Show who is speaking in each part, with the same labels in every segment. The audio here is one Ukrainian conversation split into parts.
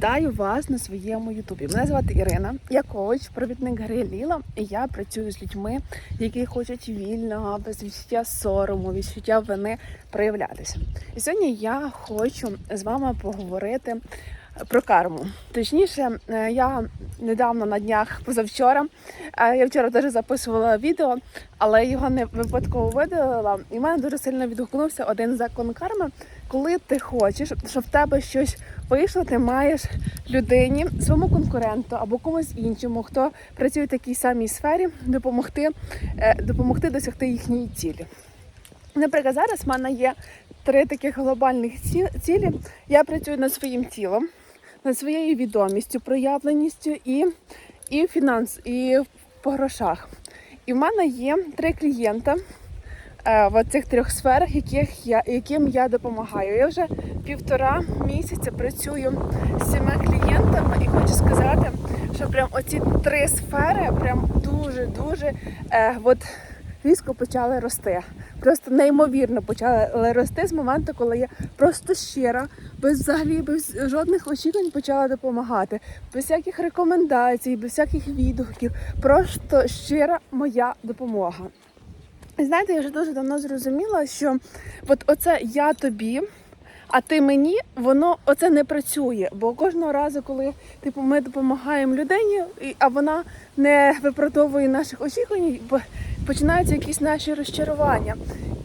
Speaker 1: Вітаю вас на своєму Ютубі. Мене звати Ірина, я коуч, провідник гри Ліла, і я працюю з людьми, які хочуть вільного, без відчуття сорому, відчуття вини проявлятися. І сьогодні я хочу з вами поговорити про карму. Точніше, е, я недавно на днях позавчора. е, Я вчора теж записувала відео, але його не випадково видалила. І в мене дуже сильно відгукнувся один закон карми. Коли ти хочеш, щоб в тебе щось вийшло, ти маєш людині, своєму конкуренту або комусь іншому, хто працює в такій самій сфері, допомогти, е, допомогти досягти їхньої цілі. Наприклад, зараз в мене є три таких глобальних цілі. Я працюю над своїм тілом, над своєю відомістю, проявленістю і, і фінанс, і по грошах. І в мене є три клієнта в цих трьох сферах, яких я, яким я допомагаю. Я вже півтора місяця працюю з цими клієнтами і хочу сказати, що прям оці три сфери прям дуже-дуже е, от, різко почали рости. Просто неймовірно почали рости з моменту, коли я просто щира, без взагалі без жодних очікувань почала допомагати, без всяких рекомендацій, без всяких відгуків. Просто щира моя допомога. Знаєте, я вже дуже давно зрозуміла, що от оце я тобі, а ти мені, воно оце не працює. Бо кожного разу, коли типу, ми допомагаємо людині, а вона не виправдовує наших очікувань, починаються якісь наші розчарування.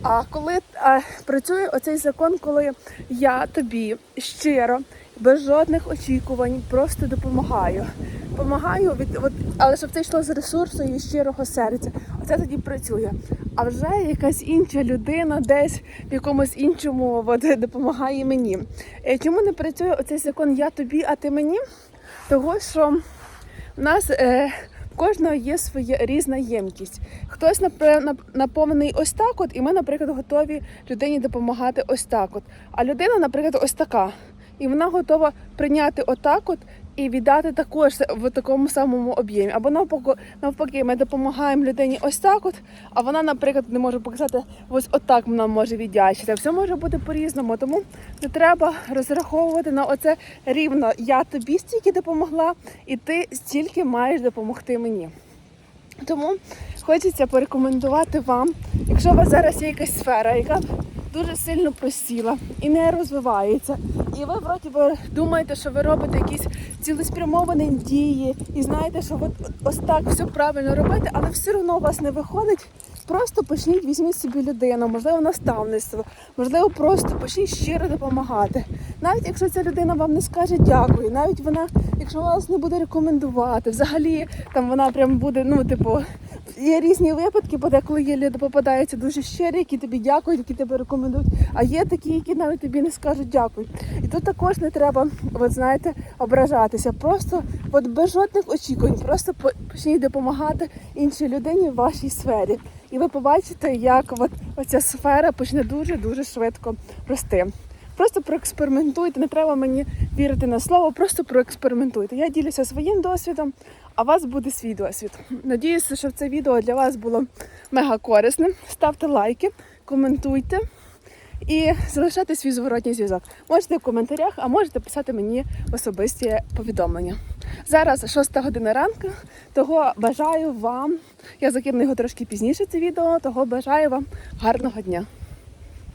Speaker 1: А коли а, працює оцей закон, коли я тобі щиро, без жодних очікувань, просто допомагаю. Допомагаю від от, але щоб це йшло з ресурсу і щирого серця. Оце тоді працює. А вже якась інша людина десь в якомусь іншому от, допомагає мені. Е, Чому не працює оцей закон Я тобі, а ти мені? Того, що в нас е, в кожного є своя різна ємкість. Хтось наповнений ось так, от, і ми, наприклад, готові людині допомагати ось так. От. А людина, наприклад, ось така. І вона готова прийняти отак от і віддати також в такому самому об'ємі. Або навпаки, навпаки, ми допомагаємо людині ось так, от, а вона, наприклад, не може показати, ось отак вона може віддячити. Все може бути по-різному. Тому не треба розраховувати на оце рівно. Я тобі стільки допомогла, і ти стільки маєш допомогти мені. Тому хочеться порекомендувати вам, якщо у вас зараз є якась сфера, яка дуже сильно просіла і не розвивається, і ви вроді би думаєте, що ви робите якісь цілеспрямовані дії, і знаєте, що от ось так все правильно робити, але все одно у вас не виходить. Просто почніть, візьміть собі людину, можливо, наставництво, можливо, просто почніть щиро допомагати. Навіть якщо ця людина вам не скаже дякую, навіть вона, якщо вас не буде рекомендувати, взагалі там вона прям буде, ну, типу, є різні випадки, бо деколи є люди попадаються дуже щирі, які тобі дякують, які тебе рекомендують. А є такі, які навіть тобі не скажуть дякую. І тут також не треба, от знаєте, ображатися. Просто от без жодних очікувань, просто по- почніть допомагати іншій людині в вашій сфері. І ви побачите, як от оця сфера почне дуже дуже швидко рости. Просто проекспериментуйте, не треба мені вірити на слово, просто проекспериментуйте. Я ділюся своїм досвідом, а вас буде свій досвід. Надіюся, що це відео для вас було мега корисним. Ставте лайки, коментуйте і залишайте свій зворотній зв'язок. Можете в коментарях, а можете писати мені особисті повідомлення. Зараз 6 година ранку, того бажаю вам. Я закину його трошки пізніше це відео, того бажаю вам гарного дня.